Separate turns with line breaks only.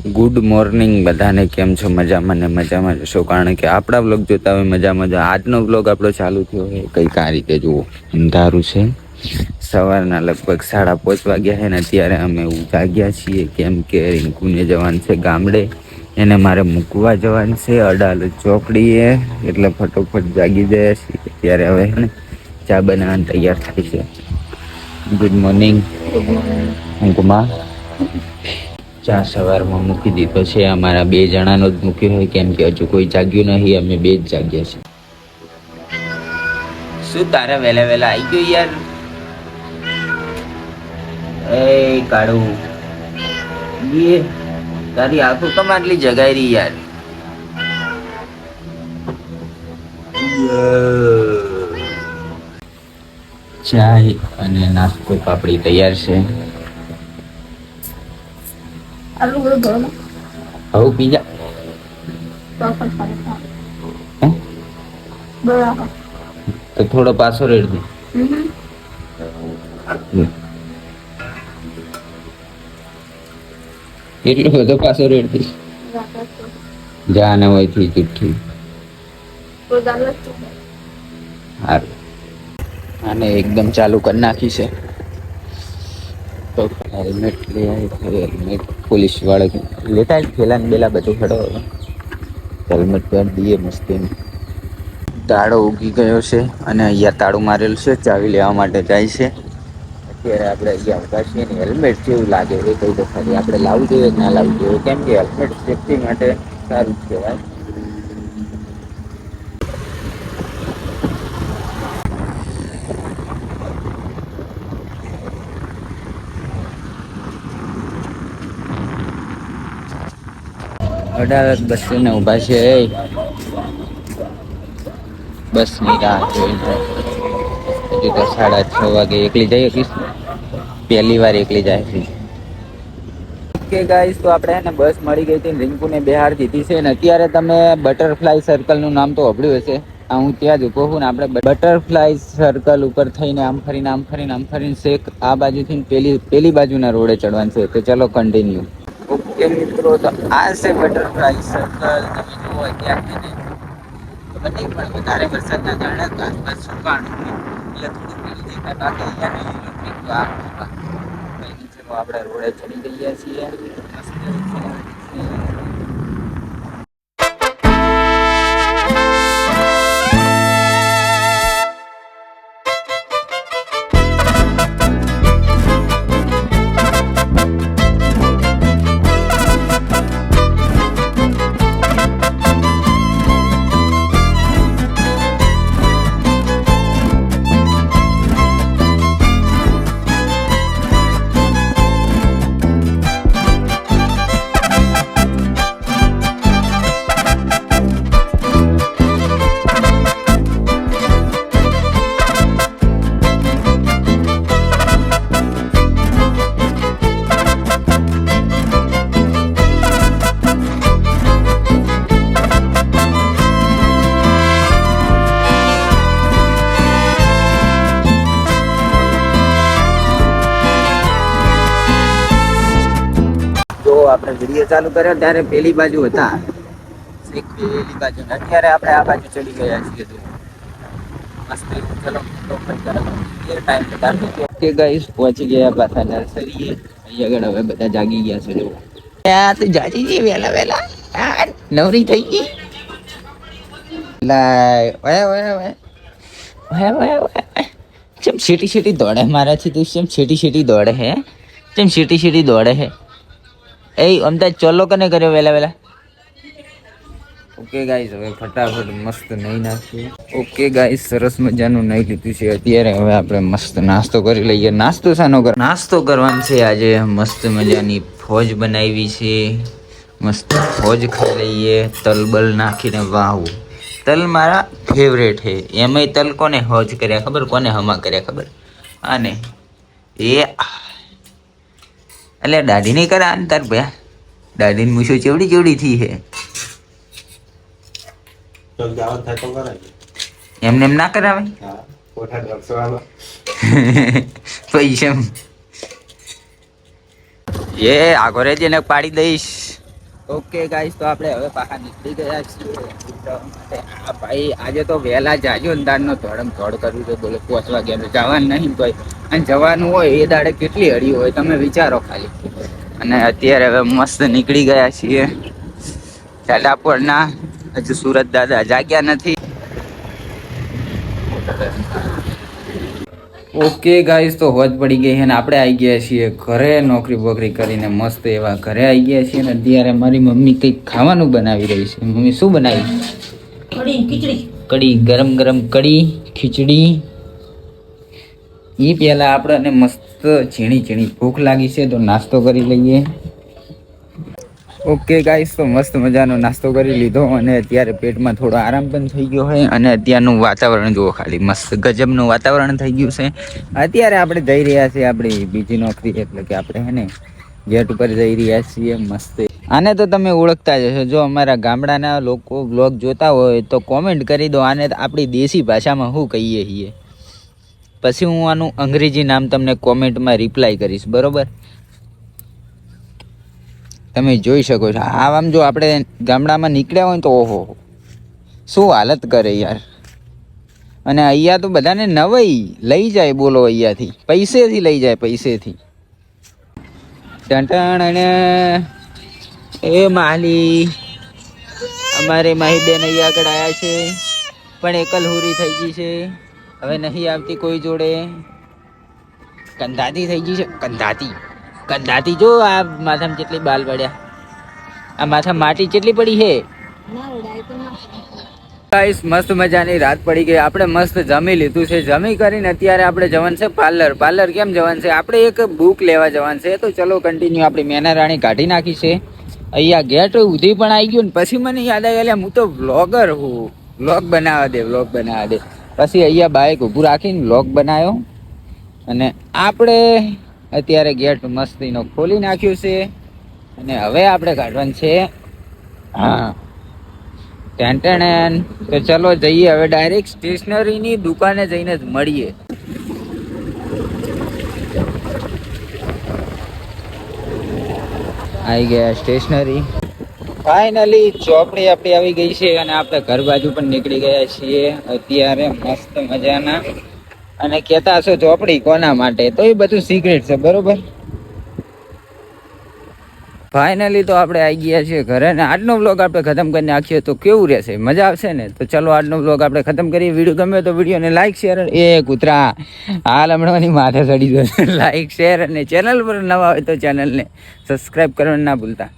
Good morning બધાને કેમ છો? મજામાં ને મજામાં જશો કારણ કે આપણા વ્લોગ જોતા હોય મજા મજા આજનો વ્લોગ આપણો ચાલુ થયો હોય કંઈક આ રીતે જુઓ અંધારું છે. સવારના લગભગ સાડા પાંચ વાગ્યા છે ને અત્યારે અમે જાગ્યા છીએ. કેમ કે રિંકુને જવાનું છે ગામડે. એને મારે મૂકવા જવાનું છે અડાલત ચોકડીએ એટલે ફટોફટ જાગી જાય છીએ. ત્યારે હવે ને ચા બનાવવાની તૈયાર થાય છે. ગુડ મોર્નિંગ અંકુમા ચા સવારમાં મૂકી દીધો છે અમારા બે જણાનો જ મૂક્યો હોય કેમ કે હજુ કોઈ જાગ્યું નહીં, અમે બે જ જાગ્યા છે શું તારે વહેલા વહેલા આવી ગયો યાર? એ કાળુ. ये તારી આંખો કમ આટલી જગાઈ રહી યાર? ચાય અને નાસ્તો પાપડી તૈયાર છે.
આલુ બધું ગરમ
હવે?
બરાબર
તો થોડો પાછો રેડ દે એટલો બધો પાછો રેડ દે જાને હોયથી ચિઠ્ઠી અને એકદમ ચાલુ કરી નાખી છે તો હેલ્મેટ લઈ હેલ્મેટ પોલીસવાળા લેતા જ થેલા બેલા બધું ખડો હેલ્મેટ પહેર દઈએ મસ્તી તાળો ઉગી ગયો છે અને અહીંયા તાળું મારેલ છે, ચાવી લેવા માટે જાય છે. અત્યારે આપણે અહીંયા છીએ ને હેલ્મેટ કેવું લાગે એ કહી તો આપણે લાવવું જોઈએ ના લાવવું જોઈએ? કેમ કે હેલ્મેટ સેફટી માટે સારું જ કહેવાય. અડાલત બસ ને ઊભા છે બસની રાહ જોઈને હજુ તો સાડા છ વાગે એકલી જઈ શકીશ પહેલી વાર એકલી જાય છે. કે ગાઈસ તો આપણે ને બસ મળી ગઈ હતી રિંકુને બિહાર દીધી છે ને અત્યારે તમે બટરફ્લાય સર્કલનું નામ તો સાંભળ્યું હશે. આ હું ત્યાં જ ઊભો છું ને આપણે બટરફ્લાય સર્કલ ઉપર થઈને આમ ફરીને આમ ફરીને આમ ફરીને શેક આ બાજુથી પેલી પેલી બાજુના રોડે ચડવાનું છે. તો ચલો કન્ટિન્યુ ઓકે મિત્રો તો આ છે બટરફ્લાય સર્કલ તમે જુઓ ત્યાંથી ને બને પણ વધારે વરસાદના કારણે આસપાસ સુકાણ. એટલે થોડું પીળું દેખાય બાકી અહીંયા નહીં આ આપણે રોડે ચડી ગયા છીએ વીડિયો ચાલુ કર્યો ત્યારે પેલી બાજુ હતા. પેલી બાજુ અત્યારે આપણે આ બાજુ ચડી ગયા છીએ. મસ્ત ચલો ટાઈમ કે ગાઈસ પહોંચી ગયા પાછા નર્સરીએ અહીંયા આગળ હવે બધા જાગી ગયા છે જો આ તો જાગી છે વેલા વહેલા. નવરી થઈ ગઈ. લાય ઓય ઓય ઓય. ઓય ઓય ઓય. ચમ સીટી સીટી દોડે મારાથી તું ચમ છેટી છેટી દોડે હે? ચમ સીટી સીટી દોડે હે? એ અમદાવાદ ચોલો કને કર્યો વેલા વેલા ઓકે ગાઈસ, હવે ફટાફટ મસ્ત નહીં નાખીએ. ઓકે ગાઈસ, સરસ મજાનું નહીં લીધું છે. અત્યારે હવે આપણે મસ્ત નાસ્તો કરી લઈએ. નાસ્તો શાનો કર નાસ્તો કરવાનો છે. આજે મસ્ત મજાની ફોજ બનાવી છે. મસ્ત ફોજ ખાઈ લઈએ. તલબલ નાખીને વાવ. તલ મારા ફેવરેટ છે. એમાંય તલ કોને હોજ કર્યા ખબર? કોને હમા કર્યા ખબર? આને. એ એટલે દાઢી નહીં કરા તાર ભયા. દાઢીની મૂછો ચેવડી ચેવડી થઈ
કરાય.
એમને એમ ના કરાવે? પૈસા એ આગો જ એને પાડી દઈશ. ઓકે ગાઈસ તો આપણે હવે પાછા નીકળી ગયા છીએ. ભાઈ આજે તો વહેલા જાજો ને દાડનો ધોળમ ધોળ કર્યું છે. બોલો પાંચ વાગ્યાનું જવાનું નહીં ભાઈ. અને જવાનું હોય એ દાડે કેટલી હળી હોય, તમે વિચારો ખાલી. અને અત્યારે હવે મસ્ત નીકળી ગયા છીએ. ચાલાપોરના. હજુ સુરત દાદા જાગ્યા નથી. ઓકે ગાઈસ તો હોજ પડી ગઈ છે ને આપણે આવી ગયા છીએ ઘરે. નોકરી બોકરી કરીને મસ્ત એવા ઘરે આવી ગયા છીએ ને અત્યારે મારી મમ્મી કંઈક ખાવાનું બનાવી રહી છે. મમ્મી શું બનાવી?
કઢી
ગરમ ગરમ કઢી ખીચડી. એ પહેલાં આપણને મસ્ત ઝીણી ઝીણી ભૂખ લાગી છે તો નાસ્તો કરી લઈએ. ઓકે ગાઈસ તો મસ્ત મજાનો નાસ્તો કરી લીધો અને અત્યારે પેટમાં થોડો આરામ પણ થઈ ગયો હોય અને અત્યારનું વાતાવરણ જુઓ ખાલી, મસ્ત ગજબનું વાતાવરણ થઈ ગયું છે. અત્યારે આપણે જઈ રહ્યા છીએ આપણી બીજી નોકરી, એટલે કે આપણે હે ને ગેટ ઉપર જઈ રહ્યા છીએ મસ્ત. આને તો તમે ઓળખતા જ હશો. જો અમારા ગામડાના લોકો બ્લોગ જોતા હોય તો કોમેન્ટ કરી દો. આને આપણી દેશી ભાષામાં શું કહીએ છીએ? પછી હું આનું અંગ્રેજી નામ તમને કોમેન્ટમાં રિપ્લાય કરીશ. બરોબર? તમે જોઈ શકો છો. આમ જો આપણે ગામડામાં નીકળ્યા હોય તો ઓહો. શું હાલત કરે યાર. અને અહીંયા તો બધાને નવાઈ. લઈ જાય બોલો અહીંયાથી. પૈસેથી લઈ જાય પૈસેથી. ટંટણ અને એ માલી. અમારે માહી બેન અહીંયા આગળ આવ્યા છે. પણ એકલહુરી થઈ ગઈ છે. હવે નહીં આવતી કોઈ જોડે. કંધાતી થઈ ગઈ છે. કંધાતી. કંધાતી જો આ માથામાં કેટલી બાલ પડ્યા આ માથા માટી કેટલી પડી છે ગાઈસ મસ્ત મજાની રાત પડી ગઈ. આપણે મસ્ત જમી લીધું છે. જમી કરીને અત્યારે આપણે જવાનું છે પાર્લર. પાર્લર કેમ જવાનું છે? આપણે એક બુક લેવા જવાનું છે. તો ચલો કન્ટિન્યુ આપણી મેના રાણી કાઢી નાખી છે. અહીંયા ગેટ ઉધી પણ આવી ગયું ને પછી મને યાદ આવી ગયું હું તો વ્લોગર હું. વ્લોગ બનાવવા દે વ્લોગ બનાવવા દે. પછી અહીંયા બાઇક ઊભું રાખીને વ્લોગ બનાવ્યો અને આપણે અત્યારે ગેટ મસ્તીનો ખોલી નાખ્યું છે. અને હવે આપણે કાઢવાનું છે. હા. ટેન્ટેન તો ચલો જઈએ હવે ડાયરેક્ટ સ્ટેશનરીની દુકાને જઈને જ મળીએ. આવી ગયા સ્ટેશનરી. ફાઇનલી ચોપડી આપણી આવી ગઈ છે અને આપણે ઘર બાજુ પણ નીકળી ગયા છીએ. અત્યારે મસ્ત મજાના. અને કહેતા હશો ચોપડી કોના માટે? તો એ બધું સિક્રેટ છે, બરોબર? ફાઇનલી તો આપણે આવી ગયા છીએ ઘરે ને આજનો વ્લોગ આપણે ખતમ કરીને નાખીએ તો કેવું રહેશે? મજા આવશે ને? તો ચલો આજનો વ્લોગ આપણે ખતમ કરીએ. વીડિયો ગમે તો વિડીયોને લાઈક શેર એ કૂતરા, હાલ હમણાંની માથે ચડી જશે લાઈક શેર અને ચેનલ પર નવા હોય તો ચેનલને સબસ્ક્રાઈબ કરવાનું ના ભૂલતા.